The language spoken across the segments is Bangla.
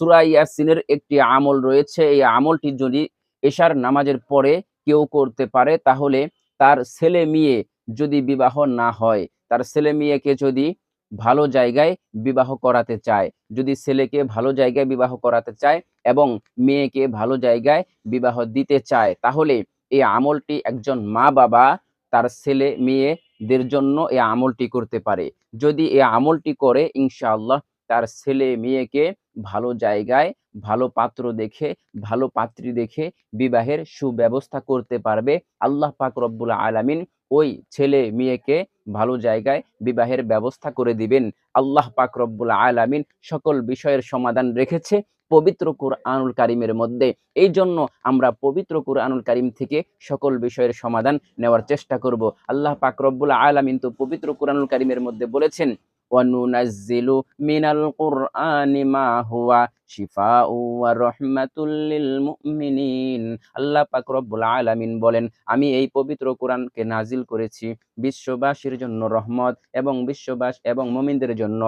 সুরা ইয়াসিনের একটি আমল রয়েছে। এই আমলটি যদি এশার নামাজের পরে কেউ করতে পারে, তাহলে তার ছেলে মেয়ে যদি বিবাহ না হয়, তার ছেলে মেয়েকে যদি ভালো জায়গায় বিবাহ করাতে চায়, যদি ছেলেকে ভালো জায়গায় বিবাহ করাতে চায় এবং মেয়েকে ভালো জায়গায় বিবাহ দিতে চায়, তাহলে এই আমলটি একজন মা বাবা তার ছেলে মেয়েদের জন্য এই আমলটি করতে পারে। যদি এই আমলটি করে, ইনশাআল্লাহ তার ছেলে মেয়েকে ভালো জায়গায় ভালো পাত্র দেখে, ভালো পাত্রী দেখে বিবাহের সুব্যবস্থা করতে পারবে। আল্লাহ পাক রব্বুল আলামিন ওই ছেলে মেয়েকে ভালো জায়গায় বিবাহের ব্যবস্থা করে দিবেন। আল্লাহ পাক রব্বুল আলামিন সকল বিষয়ের সমাধান রেখেছে পবিত্র কুরআনুল কারিমের মধ্যে। এই জন্য আমরা পবিত্র কুরআনুল কারিম থেকে সকল বিষয়ের সমাধান নেওয়ার চেষ্টা করব। আল্লাহ পাক রব্বুল আলামিন তো পবিত্র কুরআনুল কারিমের মধ্যে বলেছেন وننزل من القرآن ما هو শিফাউ ওয়া রাহমাতুল লিল মুমিনিন। আল্লাহ পাক রব্বুল আলামিন বলেন, আমি এই পবিত্র কোরআনকে নাজিল করেছি বিশ্ববাসীর জন্য রহমত এবং বিশ্ববাস এবং মুমিনদের জন্য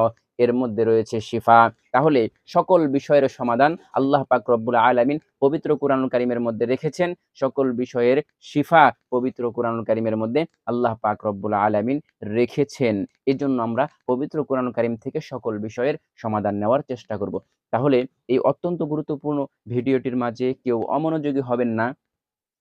এর মধ্যে রয়েছে শিফা। তাহলে সকল বিষয়ের সমাধান আল্লাহ পাক রব্বুল আলামিন পবিত্র কোরআনুল কারিমের মধ্যে রেখেছেন। সকল বিষয়ের শিফা পবিত্র কোরআনুল কারিমের মধ্যে আল্লাহ পাক রব্বুল আলামিন রেখেছেন। এজন্য আমরা পবিত্র কোরআনুল কারিম থেকে সকল বিষয়ের সমাধান নেওয়ার চেষ্টা করব। তাহলে এই অত্যন্ত গুরুত্বপূর্ণ ভিডিওটির মাঝে কেউ অমনোযোগী হবেন না।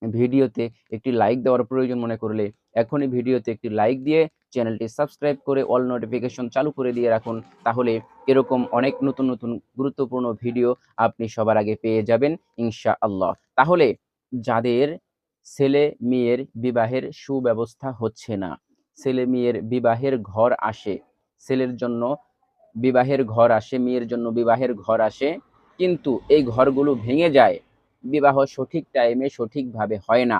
ভিডিওতে একটি লাইক দেওয়ার প্রয়োজন মনে করলে এখনই ভিডিওতে একটি লাইক দিয়ে চ্যানেলটি সাবস্ক্রাইব করে অল নোটিফিকেশন চালু করে দিয়ে রাখুন। তাহলে এরকম অনেক নতুন নতুন গুরুত্বপূর্ণ ভিডিও আপনি সবার আগে পেয়ে যাবেন ইনশা আল্লাহ তাহলে যাদের ছেলে মেয়ের বিবাহের সুব্যবস্থা হচ্ছে না, ছেলে মেয়ের বিবাহের ঘর আসে, ছেলের জন্য বিবাহের ঘর আসে, মেয়ের জন্য বিবাহের ঘর আসে, কিন্তু এই ঘরগুলো ভেঙে যায়। বিবাহ সঠিক টাইমে সঠিকভাবে হয় না।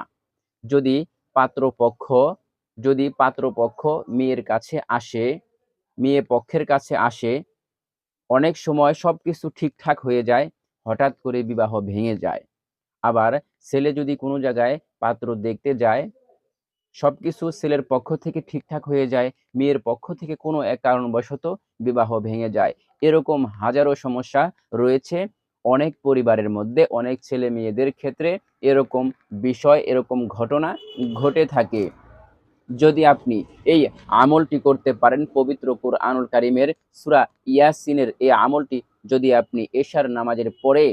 যদি পাত্রপক্ষ যদি পাত্রপক্ষ মেয়ের কাছে আসে, মেয়ে পক্ষের কাছে আসে, অনেক সময় সব কিছু ঠিকঠাক হয়ে যায়, হঠাৎ করে বিবাহ ভেঙে যায়। আবার ছেলে যদি কোনো জায়গায় পাত্র দেখতে যায় সবকিছু ছেলের পক্ষ থেকে ঠিকঠাক হয়ে যায়, মেয়ের পক্ষ থেকে কোনো এক কারণবশত বিবাহ ভেঙে যায়। এরকম হাজারো সমস্যা রয়েছে অনেক পরিবারের মধ্যে, অনেক ছেলে মেয়েদের ক্ষেত্রে এরকম বিষয়, এরকম ঘটনা ঘটে থাকে। যদি আপনি এই আমলটি করতে পারেন, পবিত্র কুরআনুল কারিমের সুরা ইয়াসিনের এই আমলটি যদি আপনি এশার নামাজের পরে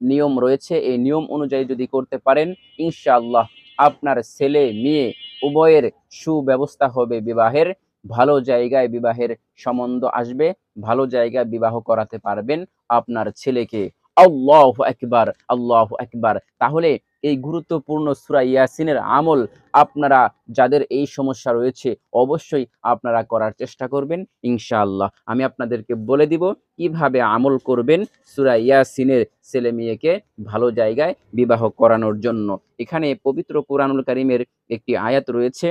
নিয়ম রয়েছে, এই নিয়ম অনুযায়ী যদি করতে পারেন, ইনশাআল্লাহ আপনার ছেলে, মেয়ে, উভয়ের সুব্যবস্থা হবে বিবাহের। ভালো জায়গায় বিবাহের সম্বন্ধ আসবে, ভালো জায়গায় বিবাহ করাতে পারবেন আপনার ছেলেকে। আল্লাহ একবার আল্লাহ একবার তাহলে এই গুরুত্বপূর্ণ সুরা ইয়াসিনের আমল আপনারা, যাদের এই সমস্যা রয়েছে, অবশ্যই আপনারা করার চেষ্টা করবেন, ইনশাআল্লাহ। আমি আপনাদেরকে বলে দিব কীভাবে আমল করবেন সুরা ইয়াসিনের ছেলে মেয়েকে ভালো জায়গায় বিবাহ করানোর জন্য। এখানে পবিত্র কোরআনুল কারিমের একটি আয়াত রয়েছে,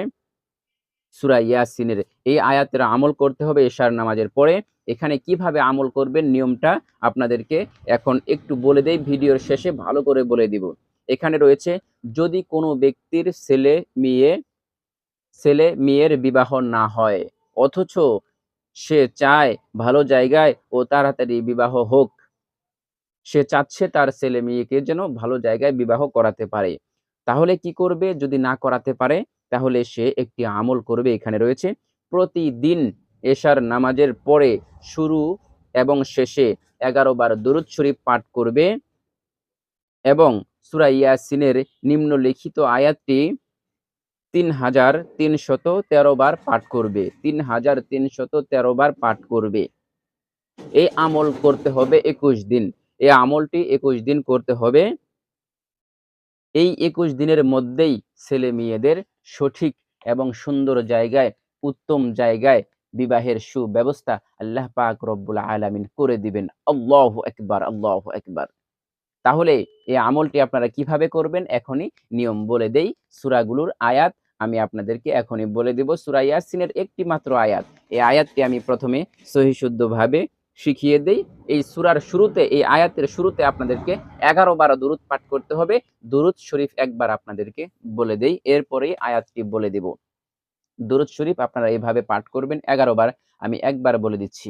সুরা ইয়াসিনের। এই আয়াতের আমল করতে হবে এশার নামাজের পরে। এখানে কীভাবে আমল করবেন নিয়মটা আপনাদেরকে এখন একটু বলে দেই, ভিডিওর শেষে ভালো করে বলে দিব। এখানে রয়েছে, যদি কোনো ব্যক্তির ছেলে মেয়ে, ছেলে মেয়ের বিবাহ না হয়, অথচ সে চায় ভালো জায়গায় ও তাড়াতাড়ি বিবাহ হোক, সে চাচ্ছে তার ছেলে মেয়েকে যেন ভালো জায়গায় বিবাহ করাতে পারে, তাহলে কি করবে? যদি না করাতে পারে, তাহলে সে একটি আমল করবে এখানে রয়েছে। প্রতিদিন এশার নামাজের পরে শুরু এবং শেষে এগারো বার দরুদ শরীফ পাঠ করবে এবং সুরা ইয়াসিনের নিম্নলিখিত আয়াতটি তিন হাজার তিনশত তেরো বার পাঠ করবে। তিন হাজার তিনশত তেরো বার পাঠ করবে। এই আমল করতে হবে একুশ দিন। এই আমলটি একুশ দিন করতে হবে। এই একুশ দিনের মধ্যেই ছেলে মেয়েদের সঠিক এবং সুন্দর জায়গায়, উত্তম জায়গায় বিবাহের সুব্যবস্থা আল্লাহ পাক রব্বুল আলামিন করে দিবেন। আল্লাহ একবার আল্লাহ একবার তাহলে এই আমলটি আপনারা কীভাবে করবেন? এখনই নিয়ম বলে দেই, সুরাগুলোর আয়াত আমি আপনাদেরকে এখনই বলে দেব। সুরা ইয়াসিনের একটি মাত্র আয়াত। এই আয়াতটি আমি প্রথমে সহিশুদ্ধভাবে শিখিয়ে দেই। এই সুরার শুরুতে, এই আয়াতের শুরুতে আপনাদেরকে এগারো বারো দুরুদ পাঠ করতে হবে। দুরুদ শরীফ একবার আপনাদেরকে বলে দেই এরপরেই আয়াতটি বলে দেব। দুরুদ শরীফ আপনারা এইভাবে পাঠ করবেন। এগারো বার আমি একবার বলে দিচ্ছি।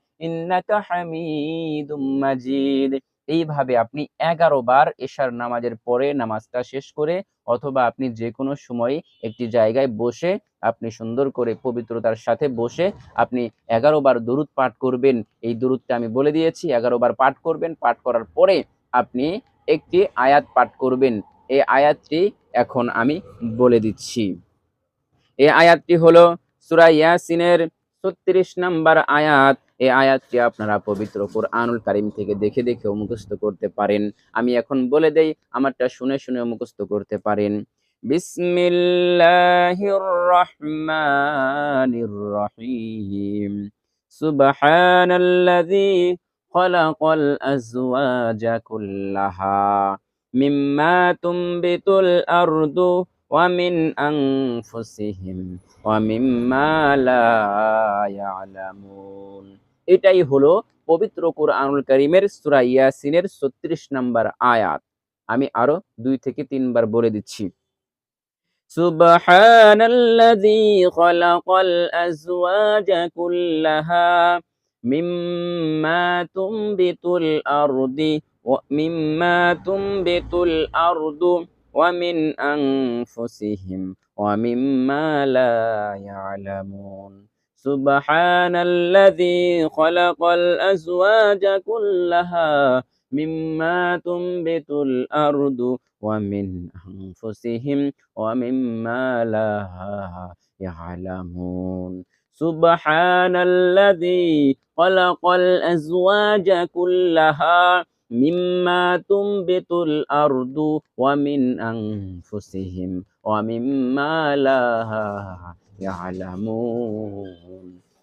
মাজিদ। এইভাবে আপনি এগারো বার এশার নামাজের পরে নামাজটা শেষ করে অথবা আপনি যে কোনো সময় একটি জায়গায় বসে আপনি সুন্দর করে পবিত্রতার সাথে বসে আপনি এগারো বার দরুদ পাঠ করবেন। এই দরুদটা আমি বলে দিয়েছি, এগারো বার পাঠ করবেন। পাঠ করার পরে আপনি একটি আয়াত পাঠ করবেন। এই আয়াতটি এখন আমি বলে দিচ্ছি। এই আয়াতটি হলো সূরা ইয়াসিনের ছত্রিশ নাম্বার আয়াত। এই আয়াতটি আপনারা পবিত্র কোরআনুল কারিম থেকে দেখে দেখে মুখস্থ করতে পারেন। আমি এখন বলে দেই, আমারটা শুনে শুনে মুখস্থ করতে পারেন। বিসমিল্লাহির রহমানির রহিম। সুবহানাল্লাযী খলাকাল আযওয়াজা কুল্লাহা। মিম্মা তুমবিতুল আরদু ওয়া মিন আনফুসিহিম। ওয়া মিম্মা লা এটাই হলো পবিত্র কোরআনুল করিমের সুরা ইয়াসিনের ছত্রিশ নম্বর আয়াত। আমি আরও দুই থেকে তিনবার বলে দিচ্ছি। সুবহানাল্লাযী খালাকাল আজওয়াজা কুল্লাহা মিম্মা তুমবিতুল আরদি ওয়া মিম্মা তুমবিতুল আরদু ওয়া মিন আনফুসিহিম ওয়া মিম্মা سبحان الذي خلق الأزواج كلها مما تنبت الأرض ومن أنفسهم ومما لا يعلمون. سبحان الذي خلق الأزواج كلها مما تنبت الأرض ومن أنفسهم ومما لا يعلمون.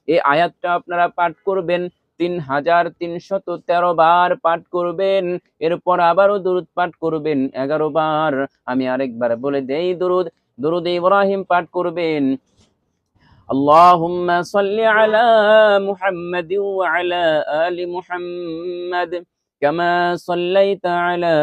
এই আয়াতটা আপনারা পাঠ করবেন তিন হাজার তিনশত তেরো বার পাঠ করবেন এরপর আবারও দুরুদ পাঠ করবেন এগারো বার আমি আরেকবার বলে দেই দুরুদ দুরুদ ইব্রাহিম পাঠ করবেন اللهم صل على محمد وعلى آل محمد كما صليت على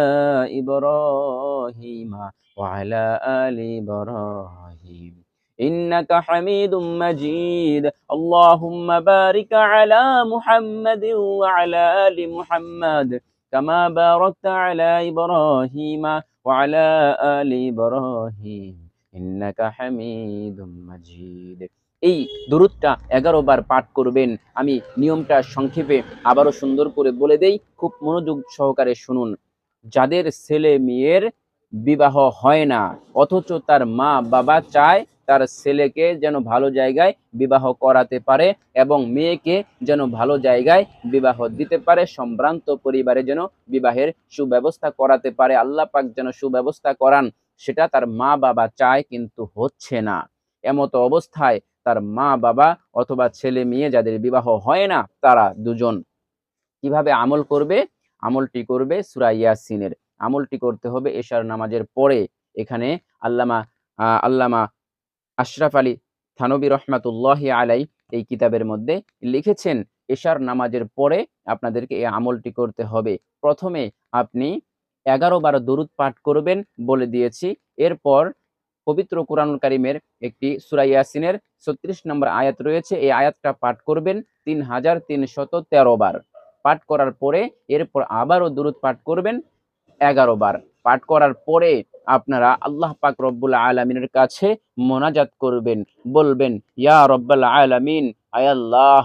إبراهيم وعلى آل إبراهيم إنك حميد مجيد اللهم بارك على محمد وعلى آل محمد كما باركت على إبراهيم وعلى آل إبراهيم إنك حميد مجيد এই দুরুদটা এগারো বার পাঠ করবেন আমি নিয়মটা সংক্ষেপে আবারও সুন্দর করে বলে দেই খুব মনোযোগ সহকারে শুনুন যাদের ছেলে মেয়ের বিবাহ হয় না অথচ তার মা বাবা চায় তার ছেলেকে যেন ভালো জায়গায় বিবাহ করাতে পারে এবং মেয়েকে যেন ভালো জায়গায় বিবাহ দিতে পারে, সম্ভ্রান্ত পরিবারে যেন বিবাহের সুব্যবস্থা করাতে পারে, আল্লাহ পাক যেন সুব্যবস্থা করান, সেটা তার মা বাবা চায় কিন্তু হচ্ছে না। এমতো অবস্থায় তার মা বাবা অথবা ছেলে মেয়ে যাদের বিবাহ হয় না, তারা দুজন। কীভাবে আমল করবে? আমলটি করবে সুরা ইয়াসিনের। আমলটি করতে হবে এশার নামাজের পরে। এখানে আল্লামা আল্লামা আশরাফ আলী থানবী রহমাতুল্লাহ আলাই এই কিতাবের মধ্যে লিখেছেন, এশার নামাজের পরে আপনাদেরকে এই আমলটি করতে হবে। প্রথমে আপনি এগারো বার দরুদ পাঠ করবেন বলে দিয়েছি। এরপর পবিত্র কোরআনুল কারিমের একটি সুরা ইয়াসিনের ছত্রিশ নম্বর আয়াত রয়েছে। এই আয়াতটা পাঠ করবেন তিন হাজার তিনশত তেরো বার। পাঠ করার পরে এরপর আবারও দরুদ পাঠ করবেন এগারো বার। পাঠ করার পরে আপনারা আল্লাহ পাক রব্বুল আলমিনের কাছে মোনাজাত করবেন, বলবেন, ইয়া রব্বাল আলামিন আয়াল্লাহ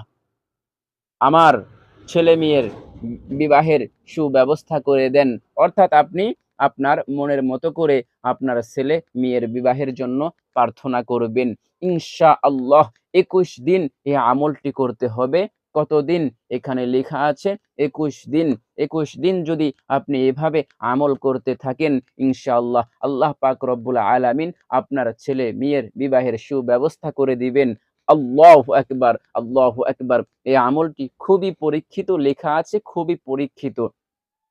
আমার ছেলে মেয়ের বিবাহের সুব্যবস্থা করে দেন। অর্থাৎ আপনি আপনার মনের মতো করে আপনার ছেলে মেয়ের বিবাহের জন্য প্রার্থনা করবেন। ইনশা আল্লাহ একুশ দিন এই আমলটি করতে হবে। কতদিন এখানে লেখা আছে একুশ দিন একুশ দিন যদি আপনি এভাবে আমল করতে থাকেন ইনশাআল্লাহ আল্লাহ পাক রব্বুল আলামিন আপনার ছেলে মেয়ের বিবাহের সুব্যবস্থা করে দিবেন আল্লাহু আকবার, আল্লাহু আকবার। এই আমলটি খুবই পরীক্ষিত লেখা আছে, খুবই পরীক্ষিত।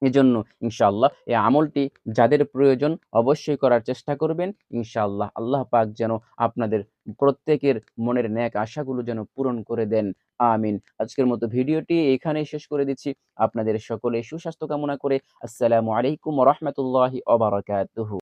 এজন্য ইনশাআল্লাহ এই আমলটি যাদের প্রয়োজন অবশ্যই করার চেষ্টা করবেন। ইনশাআল্লাহ আল্লাহ পাক যেন আপনাদের প্রত্যেকের মনের ন্যাক আশাগুলো যেন পূরণ করে দেন। আমিন। আজকের মতো ভিডিওটি এখানেই শেষ করে দিচ্ছি। আপনাদের সকলে সুস্বাস্থ্য কামনা করে আসসালামু আলাইকুম রহমতুল্লাহ রাহমাতুল্লাহি ওয়া বারাকাতুহু।